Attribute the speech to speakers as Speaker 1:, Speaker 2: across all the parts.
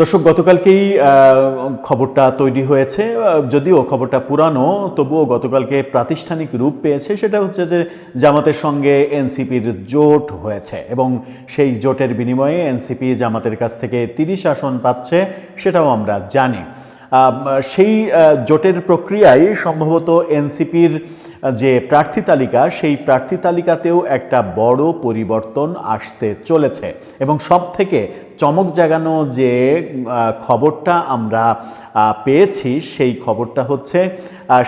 Speaker 1: দর্শক, গতকালকেই খবরটা তৈরি হয়েছে। যদিও খবরটা পুরানো, তবুও গতকালকে প্রাতিষ্ঠানিক রূপ পেয়েছে। সেটা হচ্ছে যে, জামাতের সঙ্গে এনসিপির জোট হয়েছে এবং সেই জোটের বিনিময়ে এনসিপি জামাতের কাছ থেকে তিরিশ আসন পাচ্ছে, সেটাও আমরা জানি। সেই জোটের প্রক্রিয়ায় সম্ভবত এনসিপির যে প্রার্থী তালিকা, সেই প্রার্থী তালিকাতেও একটা বড় পরিবর্তন আসতে চলেছে। এবং সব থেকে চমক জাগানো যে খবরটা আমরা পেয়েছি, সেই খবরটা হচ্ছে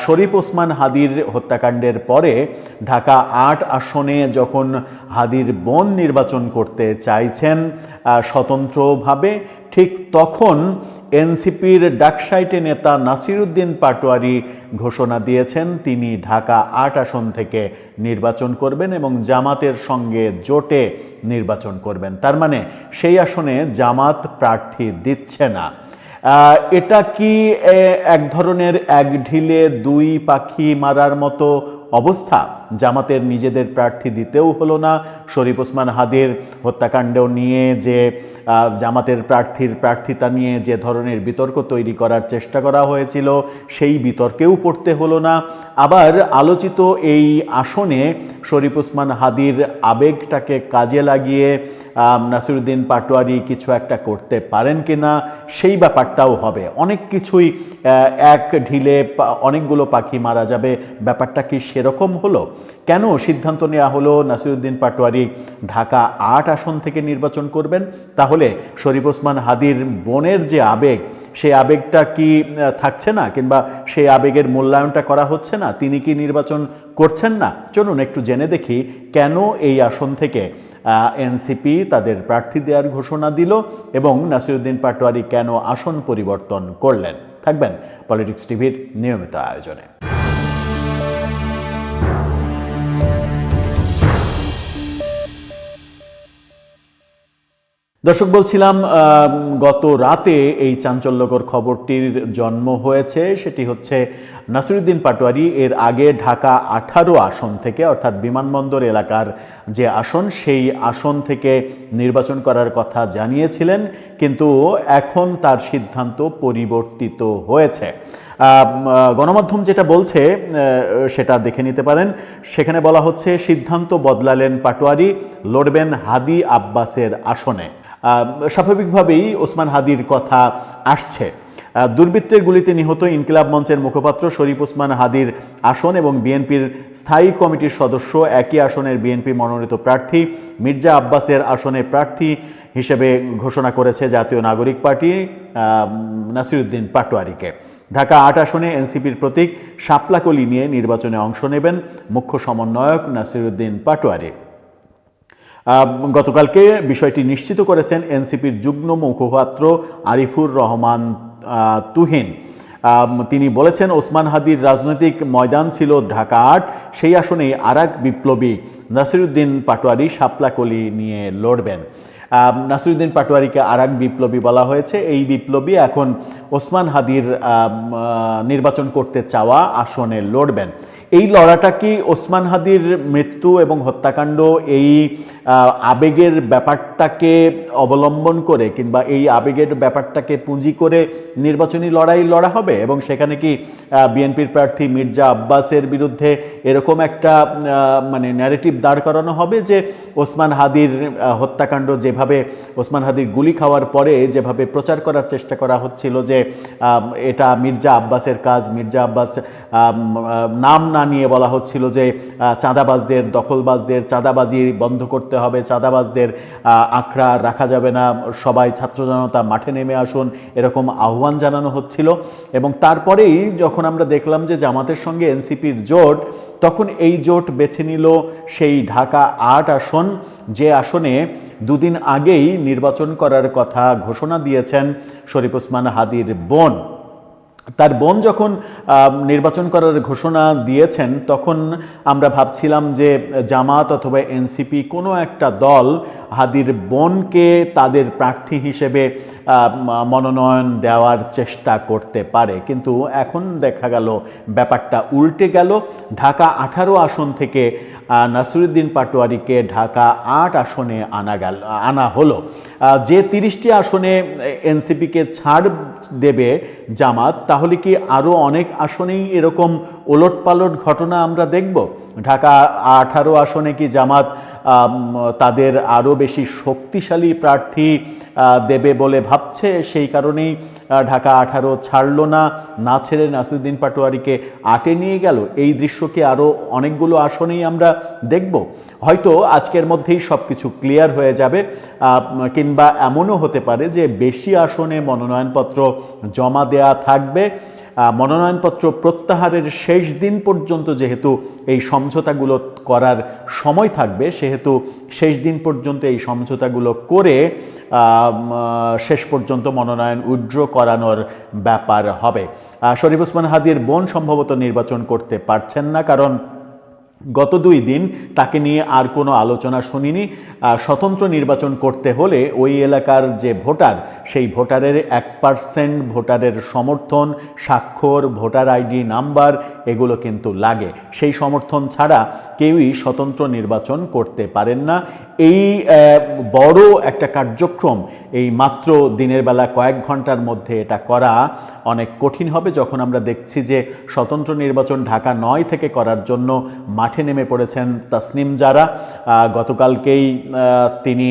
Speaker 1: শরীফ ওসমান হাদির হত্যাকাণ্ডের পরে ঢাকা আট আসনে যখন হাদির বন নির্বাচন করতে চাইছেন স্বতন্ত্রভাবে ঠিক তখন এনসিপির ডাকসাইটে নেতা নাসিরুদ্দিন পাটোয়ারি ঘোষণা দিয়েছেন, তিনি ঢাকা আট আসন থেকে নির্বাচন করবেন এবং জামাতের সঙ্গে জোটে নির্বাচন করবেন। তার মানে সেই আসনে জামাত প্রার্থী দিচ্ছে না। এটা কি এক ধরনের এক ঢিলে দুই পাখি মারার মতো অবস্থা। জামাতের নিজেদের প্রার্থী দিতেও হলো না। শরীফ ওসমান হাদির হত্যাকাণ্ড নিয়ে যে জামাতের প্রার্থীর প্রার্থিতা নিয়ে যে ধরনের বিতর্ক তৈরি করার চেষ্টা করা হয়েছিল, সেই বিতর্কেও পড়তে হলো না। আবার আলোচিত এই আসনে শরীফ ওসমান হাদির আবেগটাকে কাজে লাগিয়ে নাসিরুদ্দিন পাটোয়ারি কিছু একটা করতে পারেন কি না সেই ব্যাপারটাও হবে। অনেক কিছুই এক ঢিলে অনেকগুলো পাখি মারা যাবে। ব্যাপারটা কি সেরকম হলো? কেন সিদ্ধান্ত নেওয়া হলো? নাসিরুদ্দিন পাটোয়ারি ঢাকা আট আসন থেকে নির্বাচন করবেন। তাহলে শরীফ ওসমান হাদির বোনের যে আবেগ সেই আবেগটা কি থাকছে না? কিংবা সেই আবেগের মূল্যায়নটা করা হচ্ছে না? তিনি কি নির্বাচন করছেন না? চলুন একটু জেনে দেখি কেন এই আসন থেকে এনসিপি তাদের প্রার্থী দেওয়ার ঘোষণা দিল এবং নাসিরুদ্দিন পাটোয়ারি কেন আসন পরিবর্তন করলেন? থাকবেন পলিটিক্স টিভির নিয়মিত আয়োজনে। দর্শক, বলছিলাম গত রাতে এই চাঞ্চল্যকর খবরটির জন্ম হয়েছে। সেটি হচ্ছে নাসিরুদ্দিন পাটোয়ারি এর আগে ঢাকা আঠারো আসন থেকে, অর্থাৎ বিমানবন্দর এলাকার যে আসন, সেই আসন থেকে নির্বাচন করার কথা জানিয়েছিলেন, কিন্তু এখন তার সিদ্ধান্ত পরিবর্তিত হয়েছে। গণমাধ্যম যেটা বলছে সেটা দেখে নিতে পারেন। সেখানে বলা হচ্ছে, সিদ্ধান্ত বদলালেন পাটোয়ারি, লড়বেন হাদি আব্বাসের আসনে। স্বাভাবিকভাবেই ওসমান হাদির কথা আসছে। দুর্বৃত্তের গুলিতে নিহত ইনকিলাব মঞ্চের মুখপাত্র শরীফ ওসমান হাদির আসন এবং বিএনপির স্থায়ী কমিটির সদস্য একই আসনের বিএনপি মনোনীত প্রার্থী মির্জা আব্বাসের আসনে প্রার্থী হিসেবে ঘোষণা করেছে জাতীয় নাগরিক পার্টি নাসিরুদ্দিন পাটোয়ারিকে। ঢাকা আট আসনে এনসিপির প্রতীক শাপলাকলি নিয়ে নির্বাচনে অংশ নেবেন মুখ্য সমন্বয়ক নাসিরুদ্দিন পাটোয়ারি। গতকালকে বিষয়টি নিশ্চিত করেছেন এনসিপির যুগ্ম মুখপাত্র আরিফুর রহমান তুহিন। তিনি বলেছেন, ওসমান হাদির রাজনৈতিক ময়দান ছিল ঢাকা আট, সেই আসনেই আর বিপ্লবী নাসিরুদ্দিন পাটোয়ারি শাপলাকলি নিয়ে লড়বেন। নাসিরুদ্দিন পাটোয়ারিকে আর বিপ্লবী বলা হয়েছে। এই বিপ্লবী এখন ওসমান হাদির নির্বাচন করতে চাওয়া আসনে লড়বেন। এই লড়াটা কি ওসমান হাদির মৃত্যু এবং হত্যাকাণ্ড এই আবেগের ব্যাপারটাকে অবলম্বন করে কিংবা এই আবেগের ব্যাপারটাকে পুঁজি করে নির্বাচনী লড়াই লড়া হবে? এবং সেখানে কি বিএনপির প্রার্থী মির্জা আব্বাসের বিরুদ্ধে এরকম একটা মানে ন্যারেটিভ দাঁড় করানো হবে যে ওসমান হাদির হত্যাকাণ্ড যেভাবে ওসমান হাদির গুলি খাওয়ার পরে যেভাবে প্রচার করার চেষ্টা করা হচ্ছিল যে এটা মির্জা আব্বাসের কাজ, মির্জা আব্বাস নাম না নিয়ে বলা হচ্ছিল যে চাঁদাবাজদের, দখলবাজদের চাঁদাবাজি বন্ধ করতে হবে, চাঁদাবাজদের আখড়া রাখা যাবে না, সবাই ছাত্র জনতা মাঠে নেমে আসুন, এরকম আহ্বান জানানো হচ্ছিল। এবং তারপরেই যখন আমরা দেখলাম যে জামাতের সঙ্গে এনসিপির জোট, তখন এই জোট বেছে নিল সেই ঢাকা আট আসন। যে আসনে দুদিন আগেই নির্বাচন করার কথা ঘোষণা দিয়েছেন শরীফ ওসমান হাদির বোন। তার বোন যখন নির্বাচন করার ঘোষণা দিয়েছেন, তখন আমরা ভাবছিলাম যে জামাত অথবা এনসিপি কোনো একটা দল হাদির বোনকে তাদের প্রার্থী হিসেবে মনোনয়ন দেওয়ার চেষ্টা করতে পারে। কিন্তু এখন দেখা গেল, ব্যাপারটা উল্টে গেল। ঢাকা আঠারো আসন থেকে নাসিরুদ্দিন পাটোয়ারিকে ঢাকা আট আসনে আনা গেল, আনা হলো। যে তিরিশটি আসনে এনসিপিকে ছাড় দেবে জামাত তাহলে কি আরও অনেক আসনেই এরকম ওলটপালট ঘটনা আমরা দেখব। ঢাকা আঠারো আসনে কি জামাত তাদের আরও বেশি শক্তিশালী প্রার্থী দেবে বলে ভাবছে? সেই কারণেই ঢাকা আঠারো ছাড়লো না। না ছেড়ে নাসিরুদ্দিন পাটোয়ারিকে আটে নিয়ে গেল। এই দৃশ্যকে আরও অনেকগুলো আসনেই আমরা দেখব? হয়তো আজকের মধ্যেই সব কিছু ক্লিয়ার হয়ে যাবে। কিংবা এমনও হতে পারে যে বেশি আসনে মনোনয়নপত্র জমা দেয়া থাকবে। মনোনয়নপত্র প্রত্যাহারের শেষ দিন পর্যন্ত যেহেতু এই সমঝোতাগুলো করার সময় থাকবে, সেহেতু শেষ দিন পর্যন্ত এই সমঝোতাগুলো করে শেষ পর্যন্ত মনোনয়ন উইথড্র করানোর ব্যাপার হবে। শরীফ ওসমান হাদির বোন সম্ভবত নির্বাচন করতে পারছেন না কারণ গত দুই দিন তাকে নিয়ে আর কোনো আলোচনা শুনিনি। স্বতন্ত্র নির্বাচন করতে হলে ওই এলাকার যে ভোটার, সেই ভোটারের এক পার্সেন্ট ভোটারের সমর্থন, স্বাক্ষর, ভোটার আইডি নাম্বার, এগুলো কিন্তু লাগে। সেই সমর্থন ছাড়া কেউই স্বতন্ত্র নির্বাচন করতে পারেন না। এই বড় একটা কার্যক্রম এই মাত্র দিনের বেলা কয়েক ঘণ্টার মধ্যে এটা করা অনেক কঠিন হবে। যখন আমরা দেখছি যে স্বতন্ত্র নির্বাচন ঢাকা নয় থেকে করার জন্য মাঠে নেমে পড়েছেন তাসনিম যারা গতকালকেই তিনি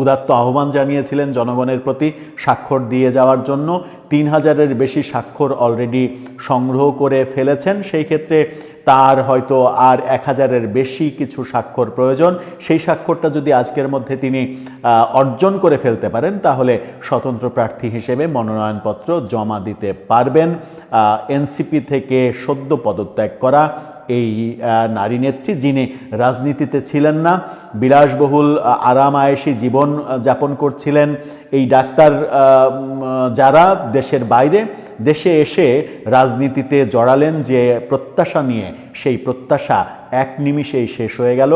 Speaker 1: উদাত্ত আহ্বান জানিয়েছিলেন জনগণের প্রতি স্বাক্ষর দিয়ে যাওয়ার জন্য। তিন হাজারের বেশি স্বাক্ষর অলরেডি সংগ্রহ করে ফেলেছেন। সেই ক্ষেত্রে তার হয়তো আর এক হাজারের বেশি কিছু স্বাক্ষর প্রয়োজন। সেই স্বাক্ষরটা যদি আজকের মধ্যে তিনি অর্জন করে ফেলতে পারেন, তাহলে স্বতন্ত্র প্রার্থী হিসেবে মনোনয়নপত্র জমা দিতে পারবেন। এনসিপি থেকে সদ্য পদত্যাগ করা এই নারী নেত্রী যিনি রাজনীতিতে ছিলেন না, বিলাসবহুল আরাম আয়েসি জীবন যাপন করছিলেন, এই ডাক্তার যারা দেশের বাইরে, দেশে এসে রাজনীতিতে জড়ালেন যে প্রত্যাশা নিয়ে, সেই প্রত্যাশা এক নিমিষেই শেষ হয়ে গেল।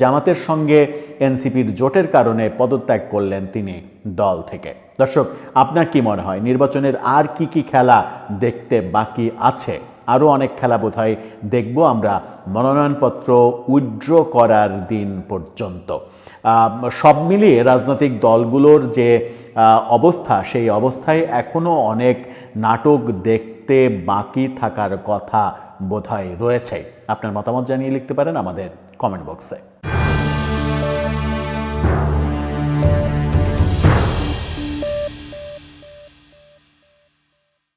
Speaker 1: জামাতের সঙ্গে এনসিপির জোটের কারণে পদত্যাগ করলেন তিনি দল থেকে। দর্শক, আপনার কি মনে হয়? নির্বাচনের আর কি কি খেলা দেখতে বাকি আছে? আরও অনেক খেলা বোধ হয় দেখব আমরা মনোনয়নপত্র উইড্র করার দিন পর্যন্ত। সব মিলিয়ে রাজনৈতিক দলগুলোর যে অবস্থা, সেই অবস্থায় এখনও অনেক নাটক দেখতে বাকি থাকার কথা বোধহয় রয়েছে। আপনার মতামত জানিয়ে লিখতে পারেন আমাদের কমেন্ট বক্সে